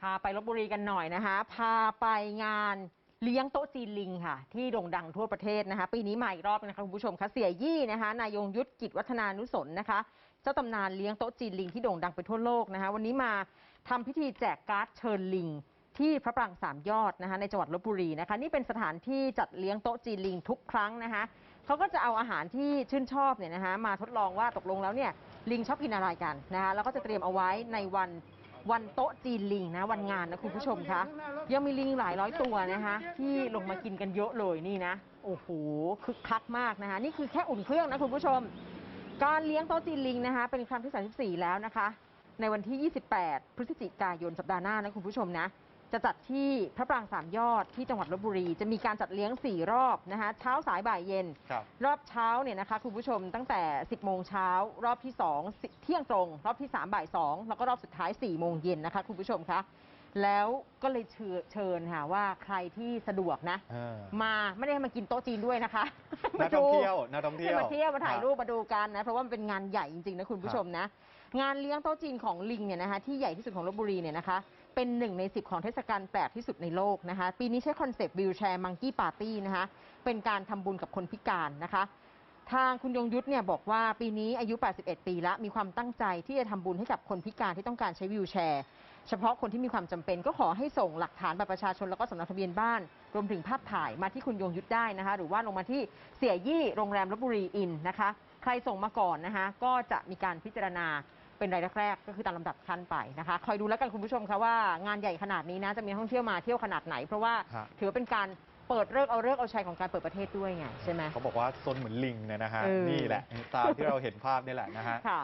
พาไปลบบุรีกันหน่อยนะคะ พาไปงานเลี้ยงโต๊ะจีนลิงค่ะ ที่โด่งดังทั่วประเทศนะคะ ปีนี้มาอีกรอบนะคะคุณผู้ชมคะเสียยี่นะคะ นายยงยุทธกิจวัฒนานุสนน์นะคะ เจ้าตำนานเลี้ยงโต๊ะจีนลิงที่โด่งดังไปทั่วโลกนะคะ วันนี้มาทำพิธีแจกการ์ดเชิญลิง ที่พระปรางสามยอดนะคะ ในจังหวัดลบบุรีนะคะ นี่เป็นสถานที่จัดเลี้ยงโต๊ะจีนลิงทุกครั้งนะคะเขาก็จะเอาอาหารที่ชื่นชอบเนี่ยนะคะมาทดลองว่าตกลงแล้วเนี่ยลิงชอบกินอะไรกันนะคะแล้วก็จะเตรียมเอาไว้ในวัน วันโต๊ะจีนลิงนะ วันงานนะคุณผู้ชมคะยังมีลิงหลายร้อยตัวนะคะที่ลงมากินกันเยอะเลยนี่นะโอ้โหคึกคักมากนะคะนี่คือแค่อุ่นเครื่องนะคุณผู้ชม การเลี้ยงโต๊ะจีนลิงนะคะ เป็นครั้งที่ 34 แล้วนะคะ ในวันที่ 28 พฤศจิกายนสัปดาห์หน้านะคุณผู้ชมนะ จะจัดที่พระปรางสามยอดที่จังหวัดลบบุรี จะมีการจัดเลี้ยง 4 รอบนะคะเช้าสายบ่ายเย็นครับรอบเช้าเนี่ยนะคะคุณผู้ชมตั้งแต่ 10 โมงเช้ารอบที่2 10เที่ยงตรง รอบที่ 3 บ่าย 2 แล้วก็รอบสุดท้าย 4 โมงเย็นนะคะคุณผู้ชมคะ แล้วก็เลยเชิญเชิญค่ะว่าใครที่สะดวกนะ เออ มาไม่ได้ให้มากินโต๊ะจีนด้วยนะคะ นักท่องเที่ยวนักท่องเที่ยวให้มาเที่ยวมาถ่ายรูปคบมาดูกันนะ เพราะว่ามันเป็นงานใหญ่จริงๆนะคุณผู้ชมนะ งานเลี้ยงโต๊ะจีนของลิงเนี่ยนะคะที่ใหญ่ที่สุดของลบบุรีเนี่ยนะคะเป็นหนึ่งในสิบของเทศกาลแปลกที่สุดในโลกนะคะ ปีนี้ใช้คอนเซปต์วิวแชร์มังกี้ปาร์ตี้นะคะเป็นการทำบุญกับคนพิการนะคะ ทางคุณยงยุทธเนี่ยบอกว่าปีนี้อายุ 81 ปีแล้วมีความตั้งใจที่จะทำบุญให้กับคนพิการที่ต้องการใช้วิวแชร์ เฉพาะคนที่มีความจำเป็นก็ขอให้ส่งหลักฐานบัตรประชาชนแล้วก็สำเนาทะเบียนบ้าน รวมถึงภาพถ่ายมาที่คุณยงยุทธได้นะคะ หรือว่าลงมาที่เสียยี่โรงแรมลบบุรีอินนะคะ ใครส่งมาก่อนนะคะ ก็จะมีการพิจารณาเป็นรายแรกๆก็คือตามลำดับขั้นไปนะคะ คอยดูแล้วกันคุณผู้ชมคะว่างานใหญ่ขนาดนี้นะจะมีนักท่องเที่ยวมาเที่ยวขนาดไหน เพราะว่าฮะ ถือว่าเป็นการเปิดเลิกษ์เอาเลิกษ์เอาชัยของการเปิดประเทศด้วยไงใช่ไหม เขาบอกว่าซนเหมือนลิงเนี่ยนะฮะ เออ นี่แหละ ตามที่เราเห็นภาพนี่แหละนะฮะ ค่ะ